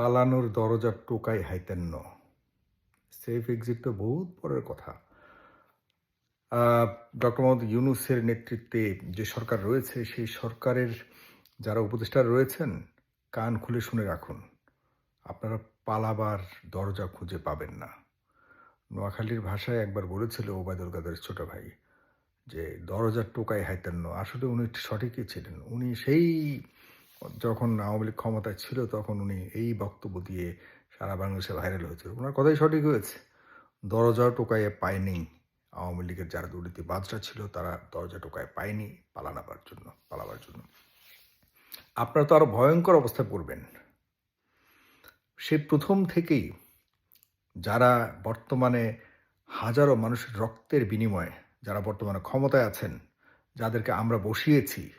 পালানোর দরজার টোকাই হাইতেন ন। সেফ এক্সিট তো বহুত পরের কথা। ডক্টর মোহাম্মদ ইউনুসের নেতৃত্বে যে সরকার রয়েছে, সেই সরকারের যারা উপদেষ্টা রয়েছেন, কান খুলে শুনে রাখুন, আপনারা পালাবার দরজা খুঁজে পাবেন না। নোয়াখালীর ভাষায় একবার বলেছিল ওবায়দুল কাদের ছোট ভাই যে, দরজার টোকাই হাইতেন আসলে উনি সঠিকই ছিলেন। উনি সেই যখন আওয়ামী লীগ ক্ষমতায় ছিল, তখন উনি এই বক্তব্য দিয়ে সারা বাংলাদেশে ভাইরাল হয়েছিল ওনার কথাই সঠিক হয়েছে। দরজা টোকাইয়ে পায়নি আওয়ামী লীগের যারা দুর্নীতিবাজরা ছিল, তারা দরজা টোকায় পায়নি পালানাবার জন্য, পালাবার জন্য। আপনারা তো আরও ভয়ঙ্কর অবস্থায় পড়বেন। সে প্রথম থেকেই যারা বর্তমানে হাজারো মানুষের রক্তের বিনিময়ে যারা বর্তমানে ক্ষমতায় আছেন, যাদেরকে আমরা বসিয়েছি,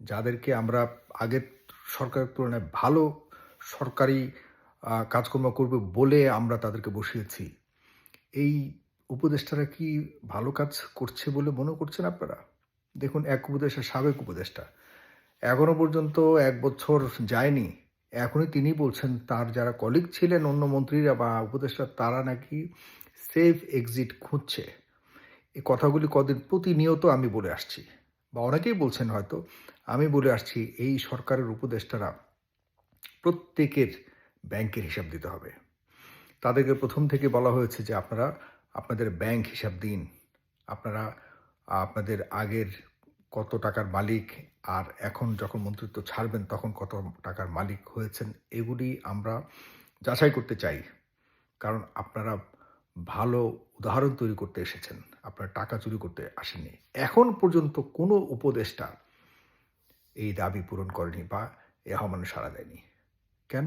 যাদেরকে আমরা আগের সরকারের তুলনায় ভালো সরকারি কাজকর্ম করবে বলে আমরা তাদেরকে বসিয়েছি। এই উপদেষ্টারা কি ভালো কাজ করছে বলে মনে করছেন আপনারা? দেখুন, এক উপদেষ্টা সাবেক উপদেষ্টা। এখনও পর্যন্ত এক বছর যায়নি। এখনই তিনি বলছেন, তার যারা কলিগ ছিলেন অন্য মন্ত্রীরা বা উপদেষ্টা, তারা নাকি সেফ এক্সিট খুঁজছে। এই কথাগুলি কদিন প্রতিনিয়ত আমি বলে আসছি। বা অনেকেই বলছেন হয়তো আমি বলে আসছি, এই সরকারের উপদেষ্টারা প্রত্যেকের ব্যাংকের হিসাব দিতে হবে। তাদেরকে প্রথম থেকে বলা হয়েছে যে আপনারা আপনাদের ব্যাংক হিসাব দিন। আপনারা, আপনাদের আগের কত টাকার মালিক আর এখন যখন মন্ত্রিত্ব ছাড়বেন তখন কত টাকার মালিক হয়েছেন, এগুলি আমরা যাচাই করতে চাই। কারণ আপনারা ভালো উদাহরণ তৈরি করতে এসেছেন। আপনারা টাকা চুরি করতে আসেননি। এখন পর্যন্ত কোনো উপদেষ্টা এই দাবি পূরণ করেনি বা এ আহ্বানে সাড়া দেয়নি। কেন?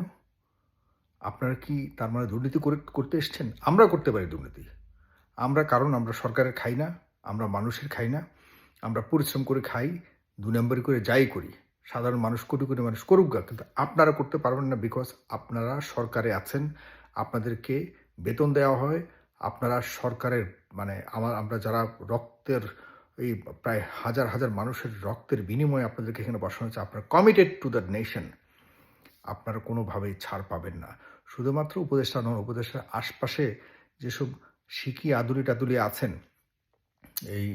আপনারা কি তার মানে দুর্নীতি করে, করতে এসছেন? আমরা করতে পারি দুর্নীতি। আমরা কারণ আমরা সরকারের খাই না, আমরা মানুষের খাই না, আমরা পরিশ্রম করে খাই, দু নম্বরই করে যাই করি। সাধারণ মানুষ কোটি কোটি মানুষ করুক গা, কিন্তু আপনারা করতে পারবেন না বিকজ আপনারা সরকারে আছেন, আপনাদেরকে বেতন দেওয়া হয়, আপনারা সরকারের মানে আমার, আমরা যারা রক্তের এই প্রায় হাজার হাজার মানুষের রক্তের বিনিময়ে আপনাদেরকে এখানে বসানো হচ্ছে আপনারা কমিটেড টু দ্য নেশন আপনারা কোনোভাবেই ছাড় পাবেন না। শুধুমাত্র উপদেষ্টা নন, উপদেষ্টার আশপাশে যেসব শিকি আদুলি টাদুলি আছেন, এই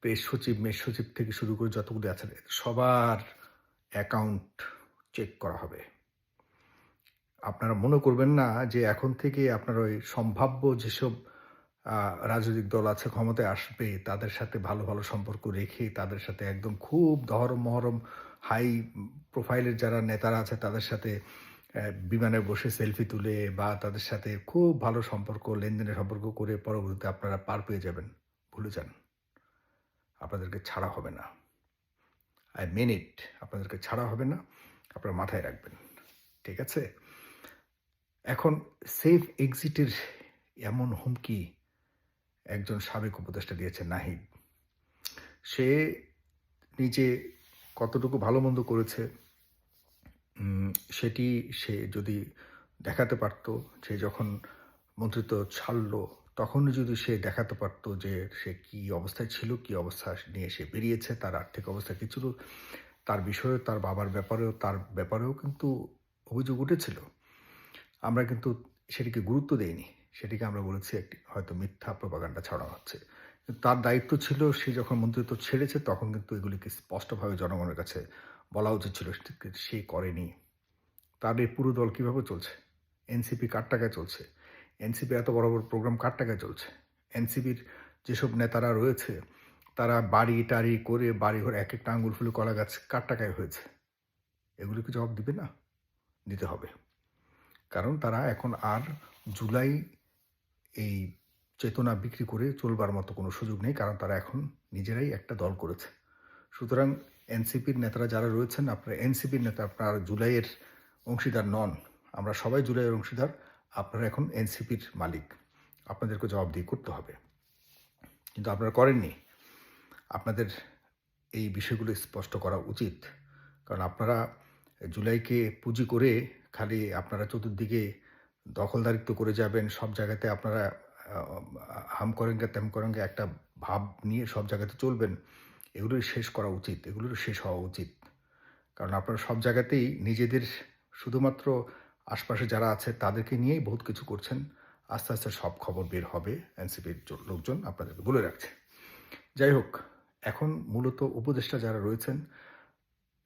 প্রেস সচিব মেস সচিব থেকে শুরু করে যতগুলি আছেন সবার অ্যাকাউন্ট চেক করা হবে। আপনারা মনে করবেন না যে এখন থেকে আপনার ওই সম্ভাব্য যেসব রাজনৈতিক দল আছে, ক্ষমতায় আসবে, তাদের সাথে ভালো ভালো সম্পর্ক রেখে তাদের সাথে একদম খুব দহরম মহরম হাই প্রোফাইলের যারা নেতারা আছে, তাদের সাথে বিমানে বসে সেলফি তুলে বা তাদের সাথে খুব ভালো সম্পর্ক, লেনদেনের সম্পর্ক করে পরবর্তীতে আপনারা পার পেয়ে যাবেন। ভুলে যান। আপনাদেরকে ছাড়া হবে না। আই মেন ইট আপনাদেরকে ছাড়া হবে না। আপনারা মাথায় রাখবেন। ঠিক আছে? এখন সেফ এক্সিটের এমন হুমকি একজন সাবেক উপদেষ্টা দিয়েছে নাহিদ। সে নিজে কতটুকু ভালো মন্দ করেছে সেটি সে যদি দেখাতে পারতো, সে যখন মন্ত্রিত্ব ছাড়লো তখনই যদি সে দেখাতে পারতো যে সে কি অবস্থায় ছিল, কি অবস্থা নিয়ে সে বেরিয়েছে, তার আর্থিক অবস্থা কি ছিল তার বিষয়ে তার বাবার ব্যাপারেও, তার ব্যাপারেও কিন্তু অভিযোগ উঠেছিল। আমরা কিন্তু সেটিকে গুরুত্ব দেইনি। সেটিকে আমরা বলেছি একটি হয়তো মিথ্যা প্রপাগান্ডা ছড়ানো হচ্ছে। তার দায়িত্ব ছিল, সে যখন মন্ত্রিত্ব ছেড়েছে, তখন কিন্তু এগুলিকে স্পষ্টভাবে জনগণের কাছে বলা উচিত ছিল, সে করেনি। তার এই পুরো দল কীভাবে চলছে? এনসিপি কার টাকায় চলছে? এনসিপি এত বড় বড় প্রোগ্রাম কার টাকায় চলছে? এনসিপির যেসব নেতারা রয়েছে, তারা বাড়ি টাড়ি করে বাড়ি ঘর এক একটা আঙ্গুল ফুলে কলা গাছ কার টাকায় হয়েছে? এগুলোকে জবাব দিবে না? দিতে হবে। কারণ তারা এখন আর জুলাই এই চেতনা বিক্রি করে চলবার মতো কোনো সুযোগ নেই, কারণ তারা এখন নিজেরাই একটা দল করেছে। সুতরাং এনসিপির নেতারা যারা রয়েছেন, আপনারা এনসিপির নেতা, আপনারা জুলাইয়ের অংশীদার নন, আমরা সবাই জুলাইয়ের অংশীদার, আপনারা এখন এনসিপির মালিক। আপনাদেরকে জবাবদিহি করতে হবে। কিন্তু আপনারা করেননি। আপনাদের এই বিষয়গুলো স্পষ্ট করা উচিত। কারণ আপনারা জুলাইকে পুঁজি করে খালি আপনারা চতুর্দিকে দখলদারিত্ব করে যাবেন, সব জায়গাতে আপনারা হাম করেঙ্গে তেম করেঙ্গে একটা ভাব নিয়ে সব জায়গাতে চলবেন। এগুলো শেষ করা উচিত এগুলোর শেষ হওয়া উচিত। কারণ আপনারা সব জায়গাতেই নিজেদের শুধুমাত্র আশপাশে যারা আছে তাদেরকে নিয়েই বহুত কিছু করছেন। আস্তে আস্তে সব খবর বের হবে এনসিপির লোকজন আপনাদেরকে বলে রাখছে। যাই হোক, এখন মূলত উপদেষ্টা যারা রয়েছেন,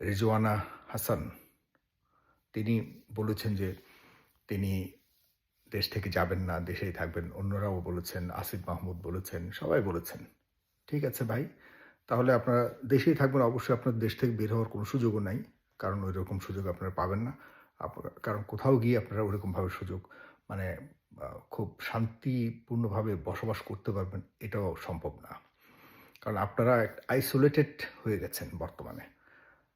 রিজওয়ানা হাসান, তিনি বলেছেন যে তিনি দেশ থেকে যাবেন না, দেশেই থাকবেন। অন্যরাও বলেছেন, আসিফ মাহমুদ বলেছেন, সবাই বলেছেন। ঠিক আছে ভাই, তাহলে আপনারা দেশেই থাকবেন, অবশ্যই আপনার দেশ থেকে বের হওয়ার কোনো সুযোগও নাই, কারণ ওই রকম সুযোগ আপনারা পাবেন না। কারণ কোথাও গিয়ে আপনারা ওরকমভাবে সুযোগ মানে খুব শান্তিপূর্ণভাবে বসবাস করতে পারবেন, এটাও সম্ভব না। কারণ আপনারা আইসোলেটেড হয়ে গেছেন বর্তমানে।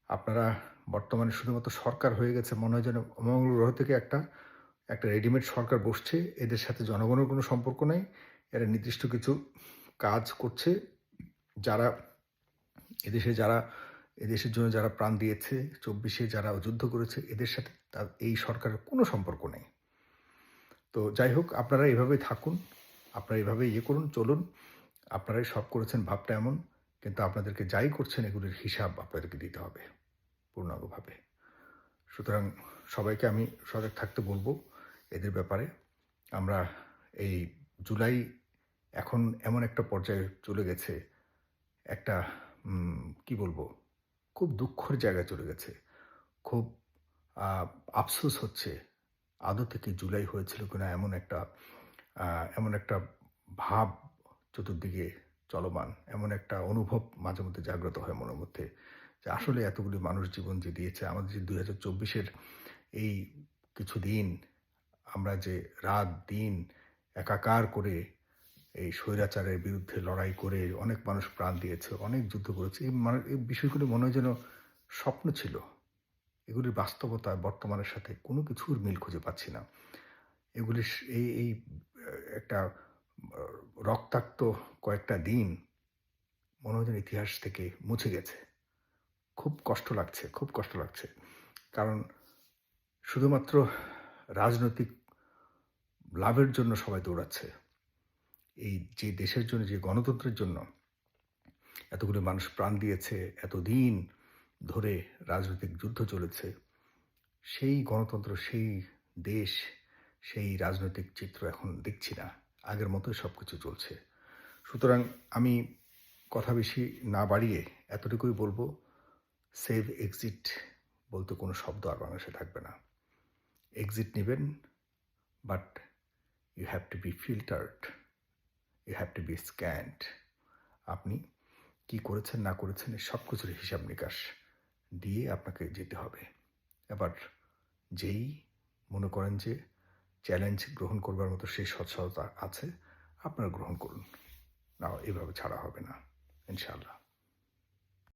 আপনারা বর্তমানে শুধুমাত্র সরকার হয়ে গেছে, মনে হয় যেন মঙ্গল গ্রহ থেকে একটা একটা রেডিমেড সরকার বসছে, এদের সাথে জনগণের কোনো সম্পর্ক নেই, এরা নির্দিষ্ট কিছু কাজ করছে, যারা এদেশে যারা, এদেশের জন্য যারা প্রাণ দিয়েছে, চব্বিশে যারা যুদ্ধ করেছে, এদের সাথে তার, এই সরকারের কোনো সম্পর্ক নেই। তো যাই হোক, আপনারা এভাবেই থাকুন, আপনারা এভাবে ইয়ে করুন, চলুন, আপনারাই সব করেছেন, ভাবটা এমন, কিন্তু আপনাদেরকে যাই করছেন, এগুলির হিসাব আপনাদেরকে দিতে হবে, পূর্ণাঙ্গভাবে। সুতরাং সবাইকে আমি সজাগ থাকতে বলব এদের ব্যাপারে। আমরা এই জুলাই এখন এমন একটা পর্যায়ে চলে গেছে, একটা কি বলব, খুব দুঃখের জায়গায় চলে গেছে। খুব আফসোস হচ্ছে, আদৌ থেকে জুলাই হয়েছিল কিনা এমন একটা এমন একটা ভাব চতুর্দিকে চলমান, এমন একটা অনুভব মাঝে মধ্যে জাগ্রত হয় মনের মধ্যে, যে আসলে এতগুলি মানুষ জীবন যে দিয়েছে। আমাদের যে দুই হাজার চব্বিশের এই কিছু দিন আমরা যে রাত দিন একাকার করে এই স্বৈরাচারের বিরুদ্ধে লড়াই করে অনেক মানুষ প্রাণ দিয়েছে, অনেক যুদ্ধ করেছে, এই মানে এই বিষয়গুলি মনে হয় যেন স্বপ্ন ছিল। এগুলির বাস্তবতা বর্তমানের সাথে কোনো কিছুর মিল খুঁজে পাচ্ছি না। এগুলি এই এই একটা রক্তাক্ত কয়েকটা দিন মনে হয় ইতিহাস থেকে মুছে গেছে। খুব কষ্ট লাগছে, খুব কষ্ট লাগছে। কারণ শুধুমাত্র রাজনৈতিক লাভের জন্য সবাই দৌড়াচ্ছে। এই যে দেশের জন্য, যে গণতন্ত্রের জন্য এতগুলো মানুষ প্রাণ দিয়েছে, এতদিন ধরে রাজনৈতিক যুদ্ধ চলেছে, সেই গণতন্ত্র, সেই দেশ, সেই রাজনৈতিক চিত্র এখন দেখছি না। আগের মতোই সব কিছু চলছে। সুতরাং আমি কথা বেশি না বাড়িয়ে এতটুকুই বলব সেভ এক্সিট বলতে কোনো শব্দ আর বাংলাদেশে থাকবে না। এক্সিট নেবেন but you have to be filtered you have to be scanned আপনি কি করেছেন, না করেছেন সব কিছুর হিসাব নিকাশ দিয়ে আপনাকে যেতে হবে। এবার যেই মনে করেন যে চ্যালেঞ্জ গ্রহণ করবার মতো সেই সচ্ছলতা আছে, আপনারা গ্রহণ করুন। না এভাবে ছাড়া হবে না, ইনশাআল্লাহ।